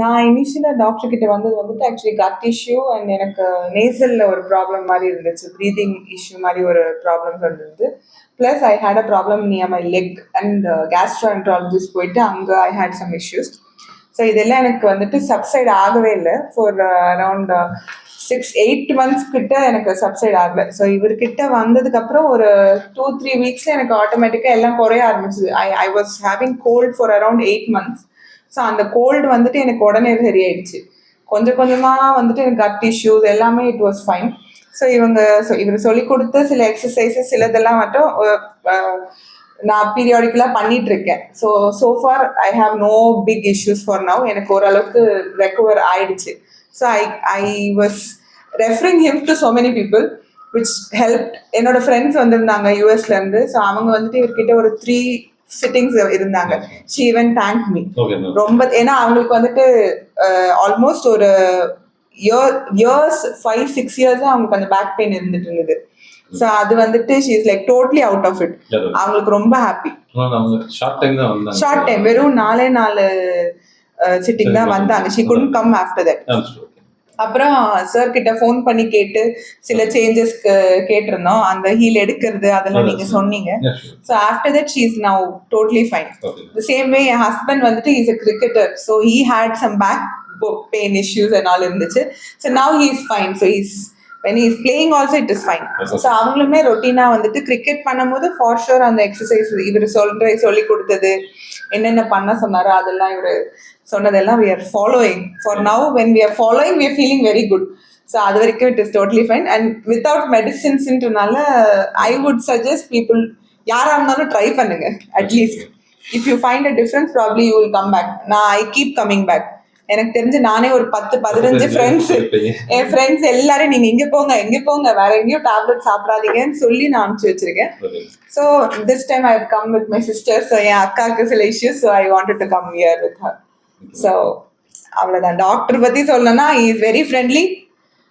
நான் இனிஷியலாக டாக்டர் கிட்ட வந்தது வந்துட்டு ஆக்சுவலி கட் இஷ்யூ அண்ட் எனக்கு நேசலில் ஒரு ப்ராப்ளம் மாதிரி இருந்துச்சு. ப்ரீதிங் இஷ்யூ மாதிரி ஒரு ப்ராப்ளம் இருந்தது plus I had a problem near my leg and gastroenterologist போயிட்டு அங்கே I had some issues so இதெல்லாம் எனக்கு வந்துட்டு சப்சைட் ஆகவே இல்லை. For around six eight months கிட்ட எனக்கு சப்சைட் ஆகல. ஸோ இவர்கிட்ட வந்ததுக்கப்புறம் ஒரு டூ த்ரீ வீக்ஸில் எனக்கு ஆட்டோமேட்டிக்காக எல்லாம் குறைய ஆரம்பிச்சது. I I was having cold for around eight months so அந்த கோல்டு வந்துட்டு எனக்கு உடனே சரியாயிடுச்சு. கொஞ்சம் கொஞ்சமாக வந்துட்டு எனக்கு கட் இஷ்யூஸ் எல்லாமே இட் வாஸ் ஃபைன் ஸோ இவங்க ஸோ இவர் சொல்லி கொடுத்த சில எக்ஸசைசஸ் சிலதெல்லாம் மட்டும் நான் பீரியாடிக்கலாக பண்ணிட்டு இருக்கேன். So so far I have no big issues for now எனக்கு ஓரளவுக்கு ரெக்கவர் ஆயிடுச்சு. So I I was referring him to so many people which help என்னோட ஃப்ரெண்ட்ஸ் வந்திருந்தாங்க யூஎஸ்லேருந்து ஸோ அவங்க வந்துட்டு இவர்கிட்ட ஒரு த்ரீ சிட்டிங்ஸ் இருந்தாங்க. ஷீ ஈவன் தேங்க் மீ ரொம்ப ஏன்னா அவங்களுக்கு வந்துட்டு ஆல்மோஸ்ட் ஒரு year years five six years அவங்களுக்கு அந்த பேக் பெயின் இருந்துட்டு இருந்தது. ஸோ அது வந்துட்டு she is like totally out of it அவங்களுக்கு ரொம்ப ஹாப்பி அவங்க ஷார்ட் டைம் தான் வந்தாங்க. ஷார்ட் டைம் வெறும் நாலே நாலு சிட்டிங் தான் வந்தாங்க. She couldn't come after that அப்புறம் சார் கிட்ட ஃபோன் பண்ணி கேட்டு சில சேஞ்சஸ்க்கு கேட்டிருந்தோம். அந்த ஹீல் எடுக்கிறது அதெல்லாம் நீங்க சொன்னீங்க. So after that she is now totally fine the same way என் ஹஸ்பண்ட் வந்துட்டு is cricketer. So he had some back pain issues and all இருந்துச்சு. He is fine. So he's when he is playing also it is fine. Okay. so அவங்களுமே ரொட்டீனா வந்துட்டு cricket பண்ணும்போது for sure அந்த exercise இவர் சொல்ற சொல்லி கொடுத்தது என்னென்ன பண்ண சொன்னாரோ அதெல்லாம் இவர் சொன்னதெல்லாம் we are following. For now when we are following we are feeling very good. So அது வரைக்கும் it is totally fine and without மெடிசின்ஸ்ன்றனால I would suggest people யாராக இருந்தாலும் ட்ரை பண்ணுங்க at least if you find a difference probably you will come back நான் I keep coming back எனக்கு தெரிஞ்சு நானே ஒரு பத்து பதினஞ்சு ஃப்ரெண்ட்ஸ் என் ஃப்ரெண்ட்ஸ் எல்லாரும் நீங்க இங்க போங்க எங்க போங்க. வேற எங்கேயும் டேப்லெட் சாப்பிடாதீங்கன்னு சொல்லி நான் அனுப்பிச்சு வச்சிருக்கேன். So this time I come with my sister so என் அக்காவுக்கு சில issues so I wanted to come here with her so அவ்வளோதான் டாக்டர் பற்றி சொல்லணும்னா is very friendly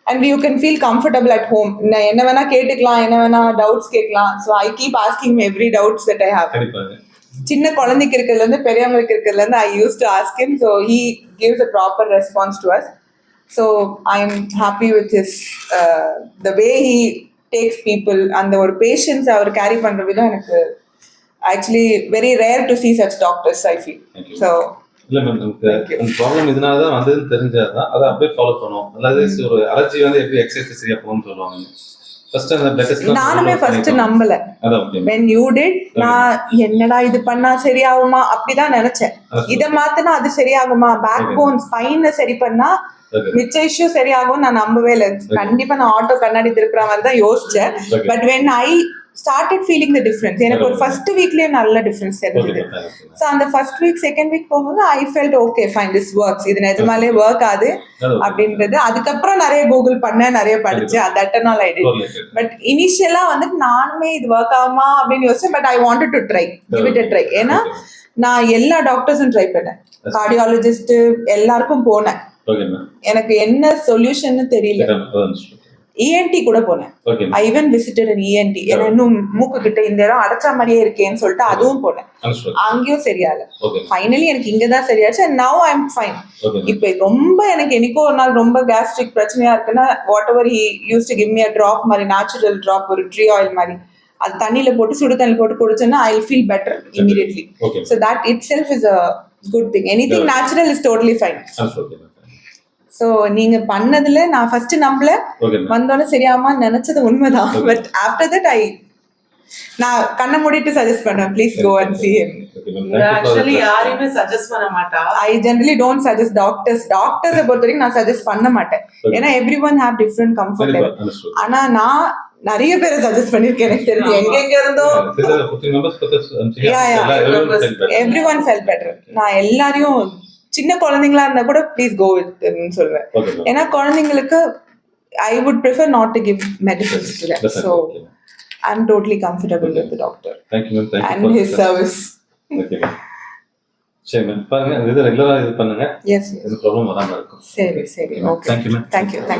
and you can feel comfortable at home என்ன வேணா கேட்டுக்கலாம் என்ன வேணா டவுட்ஸ் கேட்கலாம். So I keep asking every doubts that I have சின்ன குழந்தைக்கு இருக்கிறதுல இருந்து பெரியவங்களுக்கு இருக்கிறதுல இருந்து I use to ask so he gives a proper response to us so I am happy with his the way he takes people அந்த ஒரு patience அவர் கேரி பண்ற விதம் எனக்கு actually very rare to see such doctors I feel. So இல்ல ma'am நமக்கு problem இதனால தான் வந்ததுன்னு தெரிஞ்சாதான் அதை அப்படியே ஃபாலோ பண்ணுவோம். அதாவது ஒரு அலர்ஜி வந்து எப்படி எக்ஸசைஸ் சரியா போகும்னு சொல்லுவாங்க. நானுமே ஃபர்ஸ்ட் நம்பல. when you did நான் என்னடா இது பண்ணா சரியாகுமா? அப்படிதான் நினைச்சேன். இத மாத்தினா அது சரியாகுமா? பேக் போன் ஸ்பைன சரி பண்ணா மிச்ச இஷ்யூ சரியாகும் நான் நம்பவே இல்லை. கண்டிப்பா நான் ஆட்டோ கண்ணாடி திருப்புற மாதிரி தான் யோசிச்சேன். But when I started feeling the difference எனக்கு ஒரு ஃபர்ஸ்ட் வீக்லயே நல்ல டிஃபரன்ஸ் தெரிஞ்சது. ஸோ அந்த ஃபர்ஸ்ட் வீக் செகண்ட் வீக் போகும்போது I felt okay fine this works இது நிஜமாலே ஒர்க் ஆகுது அப்படின்றது. அதுக்கப்புறம் நிறைய கூகுள் பண்ணேன் நிறைய படிச்சேன் தட் நாள் ஐ பட் இனிஷியலா வந்துட்டு நானுமே இது ஒர்க் ஆகுமா அப்படின்னு யோசிச்சேன் but I wanted to try give try ஏன்னா நான் எல்லா டாக்டர்ஸும் ட்ரை பண்ணேன். கார்டியாலஜிஸ்ட் எல்லாருக்கும் போனேன். எனக்கு என்ன சொல்யூஷன் தெரியல. இஎன்டி கூட போனேன். I even visited an ENT இன்னும் மூக்கு கிட்ட இந்த இடம் அடைச்ச மாதிரியே இருக்கேன்னு சொல்லிட்டு அதுவும் போனேன். அங்கேயும் சரியால ஓகே ஃபைனலி எனக்கு இங்க தான் சரியாச்சு and now I am fine இப்போ ரொம்ப எனக்கு என்னைக்கோ ஒரு நாள் ரொம்ப கேஸ்ட்ரிக் பிரச்சனையா இருக்குன்னா whatever he use to give me a drop மாதிரி நேச்சுரல் ட்ராப் ஒரு ட்ரீ ஆயில் மாதிரி அது தண்ணியில போட்டு சுடு தண்ணி போட்டு குடிச்சேன்னா I feel better immediately so that itself is a good thing anything natural is totally fine so நீங்க பண்ணதுல நான் ஃபர்ஸ்ட் நம்பல. ஓகே வந்தோடனே சரியாமா நினைச்சது உண்மைதான். பட் ஆஃப்டர் தட் ஐ நான் கண்ணை மூடிட்டு சஜஸ்ட் பண்ணேன் please go and see actually யாரையுமே சஜஸ்ட் பண்ண மாட்டா. I generally don't suggest doctors டாக்டர்ஸை பொறுத்த வரைக்கும் நான் சஜஸ்ட் பண்ண மாட்டேன். ஏன்னா everyone have different comfort ஆனா நான் நிறைய பேரை சஜஸ்ட் பண்ணிருக்கேன் எனக்கு தெரிஞ்சு எங்க எங்க இருந்தோ எவ்ரி ஒன் ஃபெல் பெட்டர் நான் எல்லாரையும் சின்ன குழந்தைங்களா இருந்தா கூட ப்ளீஸ் கோ வித் சொல்லுவேன். ஏன்னா குழந்தைங்களுக்கு I would prefer not to give medicines to so I am totally comfortable with doctor and his service சரி மேம் பாருங்க இது ரெகுலரா இது பண்ணுங்க. எஸ் எந்த ப்ராப்ளம் வராம இருக்கும். சரி சரி. Okay thank you ma'am thank you